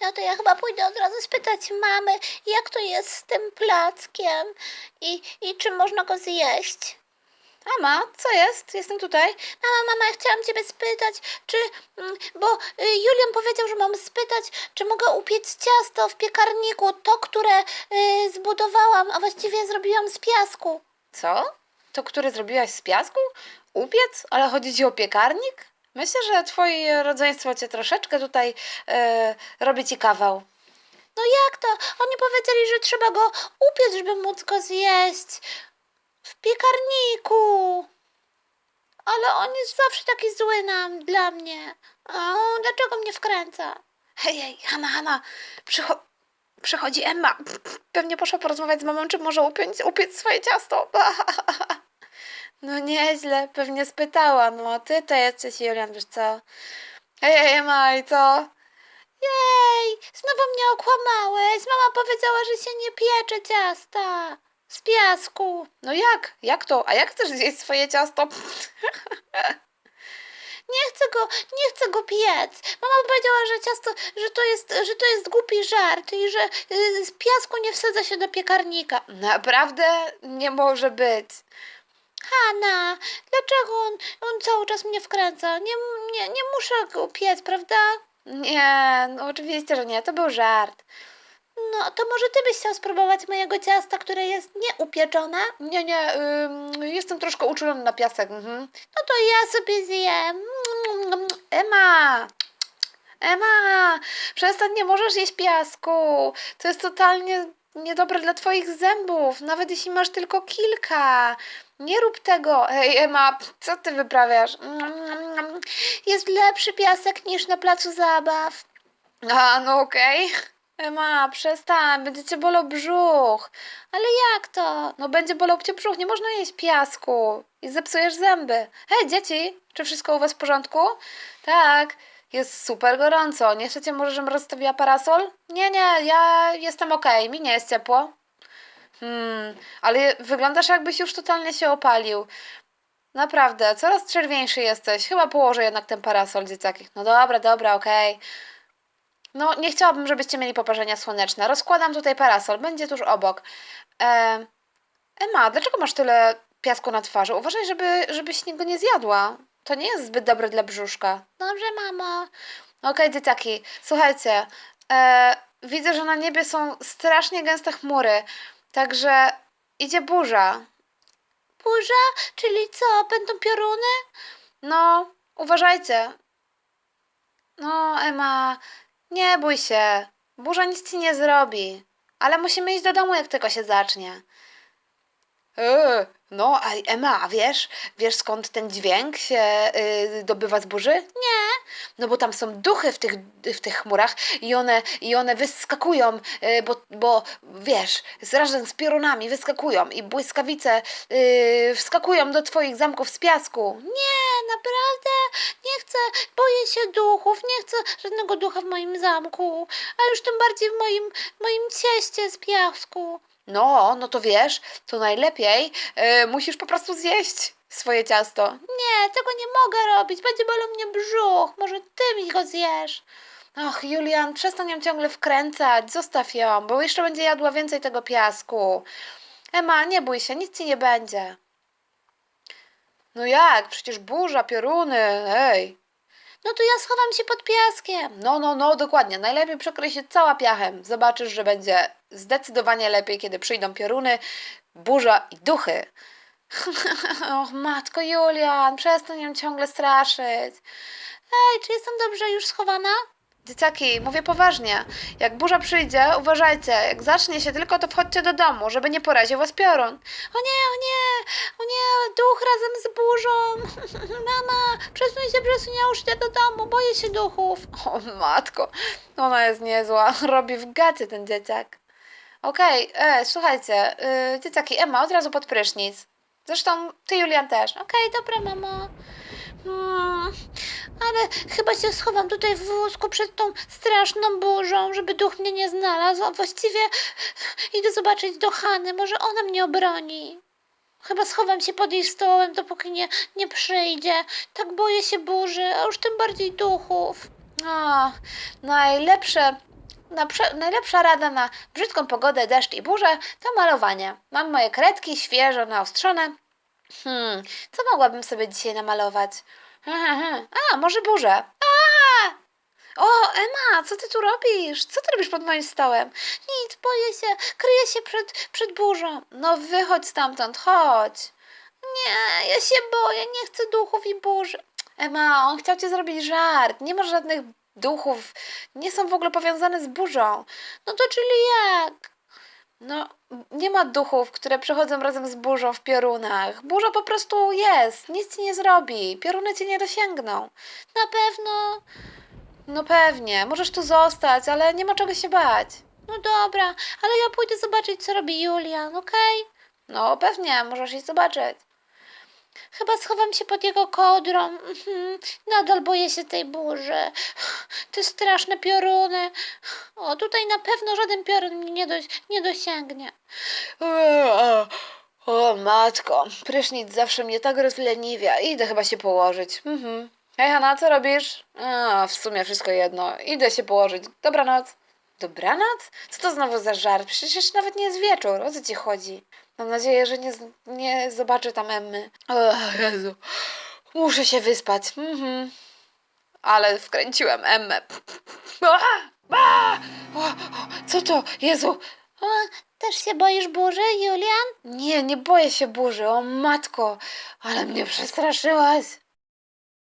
No to ja chyba pójdę od razu spytać mamy, jak to jest z tym plackiem i, i czy można go zjeść. Mama, co jest? Jestem tutaj. Mama, mama, ja chciałam ciebie spytać, czy, mm, bo y, Julian powiedział, że mam spytać, czy mogę upiec ciasto w piekarniku, to, które y, zbudowałam, a właściwie zrobiłam z piasku. Co? To, które zrobiłaś z piasku? Upiec? Ale chodzi ci o piekarnik? Myślę, że twoje rodzeństwo cię troszeczkę tutaj e, robi ci kawał. No jak to? Oni powiedzieli, że trzeba go upiec, żeby móc go zjeść. W piekarniku. Ale on jest zawsze taki zły nam, dla mnie. O, dlaczego mnie wkręca? Hej, hej, Hanna, Hanna, przycho- przychodzi Emma. Pewnie poszła porozmawiać z mamą, czy może upiec, upiec swoje ciasto. No nieźle, pewnie spytała. No a ty to jesteś Julian, wiesz co? Hej, Emma, i co? Jej, znowu mnie okłamałeś. Mama powiedziała, że się nie piecze ciasta z piasku. No jak? Jak to? A jak chcesz zjeść swoje ciasto? Nie chcę go, nie chcę go piec. Mama powiedziała, że ciasto, że to jest, że to jest głupi żart i że y, z piasku nie wsadza się do piekarnika. Naprawdę nie może być. Hanna, dlaczego on, on cały czas mnie wkręca? Nie, nie, nie muszę go piec, prawda? Nie, no oczywiście, że nie, to był żart. No, to może ty byś chciał spróbować mojego ciasta, które jest nieupieczone? Nie, nie, jestem troszkę uczulony na piasek. Mhm. No to ja sobie zjem. Ema! Ema! Przestań, nie możesz jeść piasku. To jest totalnie niedobre dla twoich zębów, nawet jeśli masz tylko kilka. Nie rób tego. Hej, Ema, co ty wyprawiasz? Jest lepszy piasek niż na placu zabaw. A, no okej. Ema, przestań, będzie cię bolał brzuch. Ale jak to? No będzie bolał cię brzuch, nie można jeść piasku i zepsujesz zęby. Hej, dzieci, czy wszystko u was w porządku? Tak, jest super gorąco. Nie chcecie może, żebym rozstawiła parasol? Nie, nie, ja jestem okej, mi nie jest ciepło. Hmm, ale wyglądasz jakbyś już totalnie się opalił. Naprawdę, coraz czerwieńszy jesteś. Chyba położę jednak ten parasol, dzieciaki. No dobra, dobra, okej. No, nie chciałabym, żebyście mieli poparzenia słoneczne. Rozkładam tutaj parasol, będzie tuż obok. E, Ema, dlaczego masz tyle piasku na twarzy? Uważaj, żeby, żebyś go nie zjadła. To nie jest zbyt dobre dla brzuszka. Dobrze, mamo. Okej, dzieciaki, słuchajcie. E, widzę, że na niebie są strasznie gęste chmury, także idzie burza. Burza? Czyli co? Będą pioruny? No, uważajcie. No, Ema, nie bój się. Burza nic ci nie zrobi. Ale musimy iść do domu, jak tylko się zacznie. Yy, no, a Ema, a wiesz, wiesz skąd ten dźwięk się yy, dobywa z burzy? Nie. No bo tam są duchy w tych, w tych chmurach i one, i one wyskakują, yy, bo, bo wiesz, razem z piorunami wyskakują i błyskawice yy, wskakują do twoich zamków z piasku. Nie, naprawdę? Nie chcę. Boję się duchów. Nie chcę żadnego ducha w moim zamku. A już tym bardziej w moim, moim cieście z piasku. No, no to wiesz, to najlepiej yy, musisz po prostu zjeść swoje ciasto. Nie, tego nie mogę robić. Będzie bolał mnie brzuch. Może ty mi go zjesz. Ach, Julian, przestań ją ciągle wkręcać, zostaw ją, bo jeszcze będzie jadła więcej tego piasku. Ema, nie bój się, nic ci nie będzie. No jak? Przecież burza, pioruny, ej. No to ja schowam się pod piaskiem. No, no, no, dokładnie. Najlepiej przekryj się cała piachem. Zobaczysz, że będzie zdecydowanie lepiej, kiedy przyjdą pioruny, burza i duchy. Och, matko Julian, przestań ją ciągle straszyć. Ej, czy jestem dobrze już schowana? Dzieciaki, mówię poważnie. Jak burza przyjdzie, uważajcie. Jak zacznie się tylko, to wchodźcie do domu, żeby nie poraził was piorun. O nie, o nie, o nie, duch razem z burzą. Mama, przesuń się, przesuń, ja już idę do domu, boję się duchów. O matko, ona jest niezła. Robi w gacie ten dzieciak. Okej, e, słuchajcie, yy, dzieciaki, Emma, od razu pod prysznic. Zresztą ty, Julian, też. Okej, dobra, mamo. Hmm, ale chyba się schowam tutaj w wózku przed tą straszną burzą, żeby duch mnie nie znalazł. A właściwie idę zobaczyć do Hany, może ona mnie obroni. Chyba schowam się pod jej stołem, dopóki nie, nie przyjdzie. Tak boję się burzy, a już tym bardziej duchów. O, najlepsze, najlepsza rada na brzydką pogodę, deszcz i burzę to malowanie. Mam moje kredki świeżo naostrzone. Hmm, co mogłabym sobie dzisiaj namalować? A, może burzę. A! O, Emma, co ty tu robisz? Co ty robisz pod moim stołem? Nic, boję się, kryję się przed, przed burzą. No wychodź stamtąd, chodź. Nie, ja się boję, nie chcę duchów i burzy. Emma, on chciał ci zrobić żart. Nie ma żadnych duchów. Nie są w ogóle powiązane z burzą. No to czyli jak? No, nie ma duchów, które przychodzą razem z burzą w piorunach. Burza po prostu jest, nic ci nie zrobi. Pioruny cię nie dosięgną. Na pewno. No pewnie, możesz tu zostać, ale nie ma czego się bać. No dobra, ale ja pójdę zobaczyć, co robi Julian, okej? No pewnie, możesz jej zobaczyć. Chyba schowam się pod jego kodrą. Mhm. Nadal boję się tej burzy. Te straszne pioruny. O, tutaj na pewno żaden piorun mnie nie, nie dosięgnie. O, matko, prysznic zawsze mnie tak rozleniwia. Idę chyba się położyć. Mhm. Hej Hanna, co robisz? A, w sumie wszystko jedno. Idę się położyć. Dobranoc. Dobranoc? Co to znowu za żart? Przecież nawet nie jest wieczór. O co ci chodzi? Mam nadzieję, że nie, nie zobaczę tam Emmy. O Jezu. Muszę się wyspać. Mhm. Ale wkręciłem Emmę. A! A! O, o, co to? Jezu, O, też się boisz burzy, Julian? Nie, nie boję się burzy, o matko, ale mnie przestraszyłaś.